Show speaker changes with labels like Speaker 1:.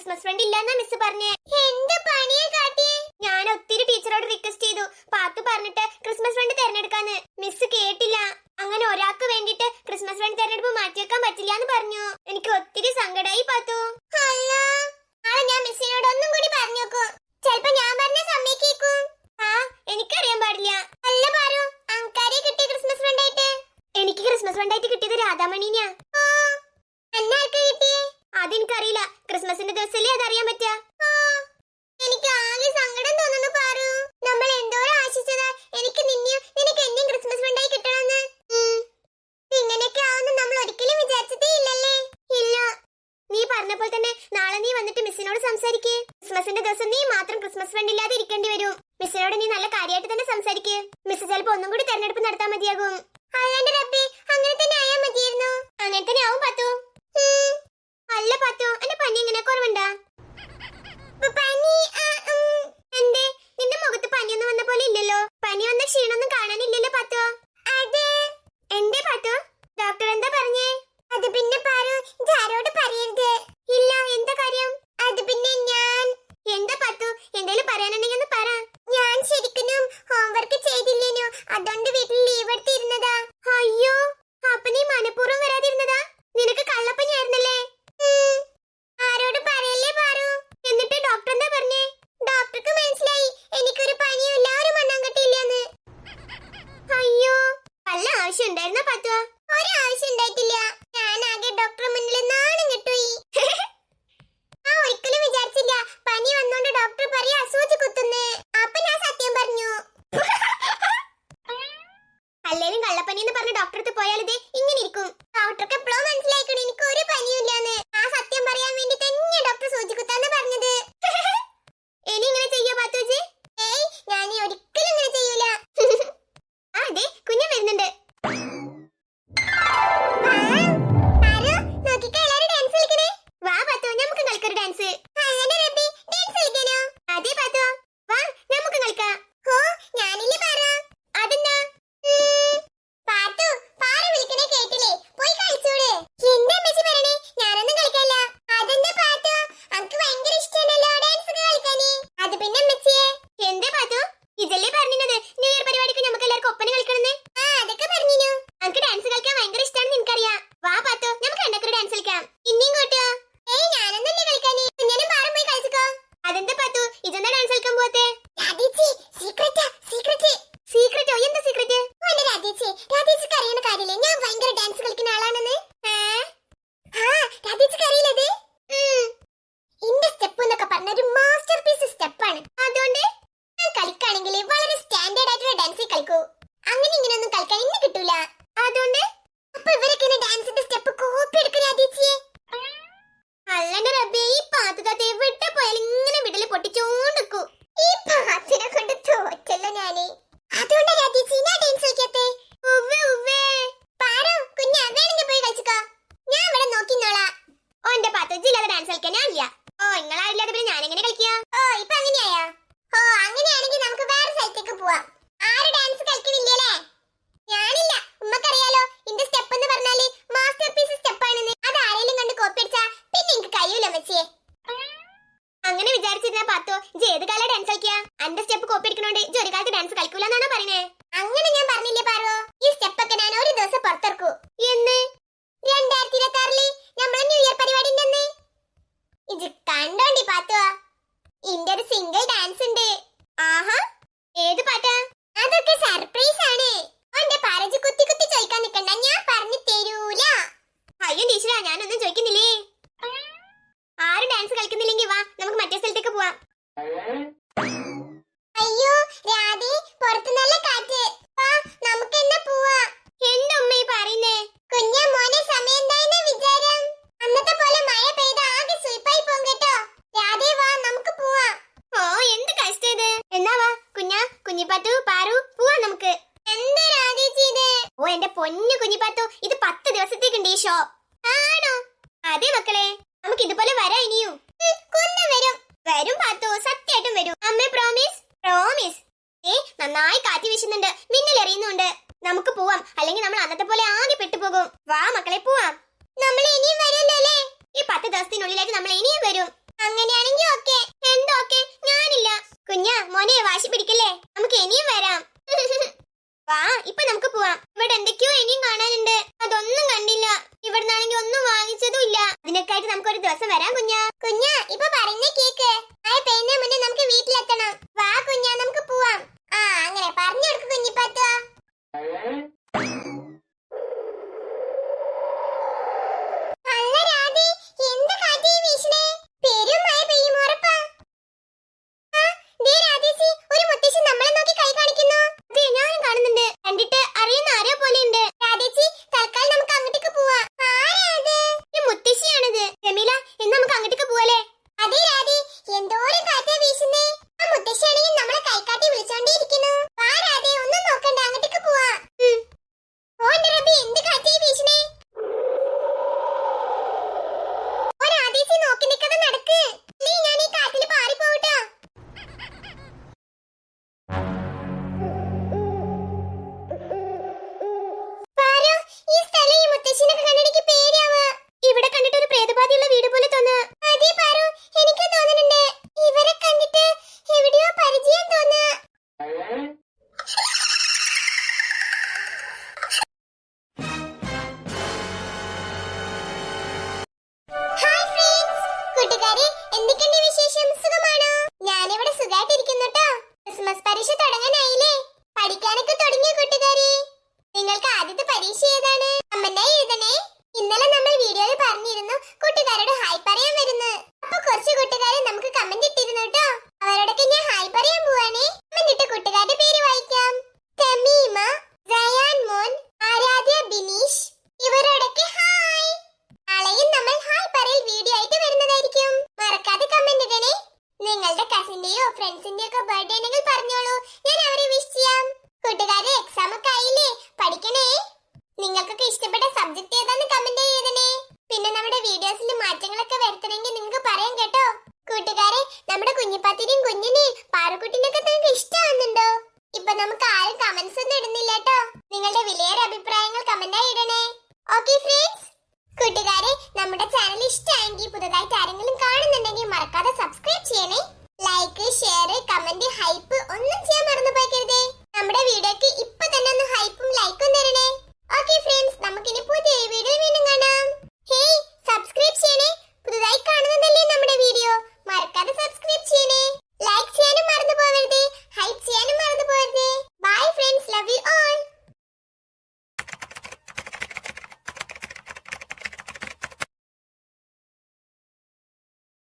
Speaker 1: Christmas friend ഇല്ലെന്നാ miss പറഞ്ഞേ. എന്ത് പണിയെ കാട്ടിയേ? ഞാൻ ഒത്തിരി ടീച്ചറോട് റിക്വസ്റ്റ് ചെയ്തു. പാത്തു പറഞ്ഞിട്ട് ക്രിസ്മസ് ഫ്രണ്ട് തെരഞ്ഞെടുക്കാന്ന്. മിസ് കേട്ടില്ല. അങ്ങനെ ഒരാൾക്ക് വേണ്ടിട്ട് ക്രിസ്മസ് ഫ്രണ്ട് തെരഞ്ഞെടുപ്പ് മാറ്റിവെക്കാൻ പറ്റില്ല എന്ന് പറഞ്ഞു. എനിക്ക് ഒത്തിരി സങ്കടമായി പാത്തു. അല്ല. ഞാൻ മിസ്സിനോട് ഒന്നും കൂടി പറഞ്ഞു നോക്കൂ ചെലപ്പോ ഞാൻ പറഞ്ഞ സമ്മതിക്കും ആ എനിക്കറിയാൻ പാടില്ല. അല്ല പാറു അങ്കാരെ കിട്ടിയ ക്രിസ്മസ് ഫ്രണ്ട് ആയിട്ട്. എനിക്ക് ക്രിസ്മസ് ഫ്രണ്ട് ആയിട്ട് കിട്ടിയത് രാധാമണിനാ അന്നാർക്ക് അറിയില്ല ക്രിസ്മസിന്റെ ദിവസമല്ലേ അത് അറിയാൻ പറ്റുക എനിക്ക് ആകെ സങ്കടം തോന്നുന്നു പാറു. നമ്മൾ എന്തോരം ആശിച്ചതാ? എനിക്ക് നിന്നെയും നിനക്ക് എന്നെയും ക്രിസ്മസ് ഉണ്ടായി കിട്ടണമെന്ന്. ഇങ്ങനെയൊക്കെ ആവുന്ന നമ്മൾ ഒരിക്കലും വിചാരിച്ചതേ ഇല്ലല്ലേ? ഇല്ല. നീ പറഞ്ഞപ്പോൾ തന്നെ നാളെ നീ വന്നിട്ട് മിസ്സിനോട് സംസാരിക്കേ. ക്രിസ്മസിന്റെ ദിവസം നീ മാത്രം ക്രിസ്മസ് ഫ്രണ്ട് ഇല്ലാതെ ഇരിക്കേണ്ടി വരും. മിസ്സിനോട് നീ നല്ല കാര്യമായിട്ട് തന്നെ സംസാരിക്കേ. മിസ് ചിലപ്പോ ഒന്നും കൂടി തെരഞ്ഞെടുപ്പ് നടത്താൻ മതിയാകും. അല്ലാണ്ട് റബ്ബി identity in the പനി എന്ന് പറഞ്ഞ ഡോക്ടർ പോയാലേ പോയാൽ ഇങ്ങനെ ഇരിക്കും. ഡോക്ടർക്ക് എപ്പോഴും മനസ്സിലായിക്കണം എനിക്ക് ഒരു പനിയില്ല കോപ്പി അടിക്കണോണ്ട് കാലത്ത് ഡാൻസ് കളിക്കൂലെന്നാണോ പറയുന്നത് പാത്തു. ഇത് പത്ത് ദിവസത്തേക്കുണ്ട് ഈ ഷോ ആണോ? അതെ മക്കളെ. നമുക്ക് ഇതുപോലെ വരാം ഇനിയും. കൊല്ലം വരും. വരും പാത്തു. സത്യമായിട്ടും വരും. അമ്മേ പ്രോമിസ് പ്രോമിസ് ഏ നന്നായി കാറ്റ് വീശുന്നുണ്ട്. മിന്നൽ എറിയുന്നുണ്ട്. നമുക്ക് പോവാം. അല്ലെങ്കിൽ നമ്മൾ അന്നത്തെ പോലെ ആകെ പെട്ടുപോകും. വാ മക്കളെ പോവാം. നമ്മൾ ഇനിയും വരുമല്ലോ ഈ പത്ത് ദിവസത്തിനുള്ളിലേക്ക് നമ്മൾ ഇനിയും വരും. അങ്ങനെയാണെങ്കിൽ ഇല്ല നമുക്കൊരു ദിവസം വരാം കുഞ്ഞാ. 你谢谢大家。ആയിട്ട് ആരെങ്കിലും കാണുന്നുണ്ടെങ്കിൽ മറക്കാതെ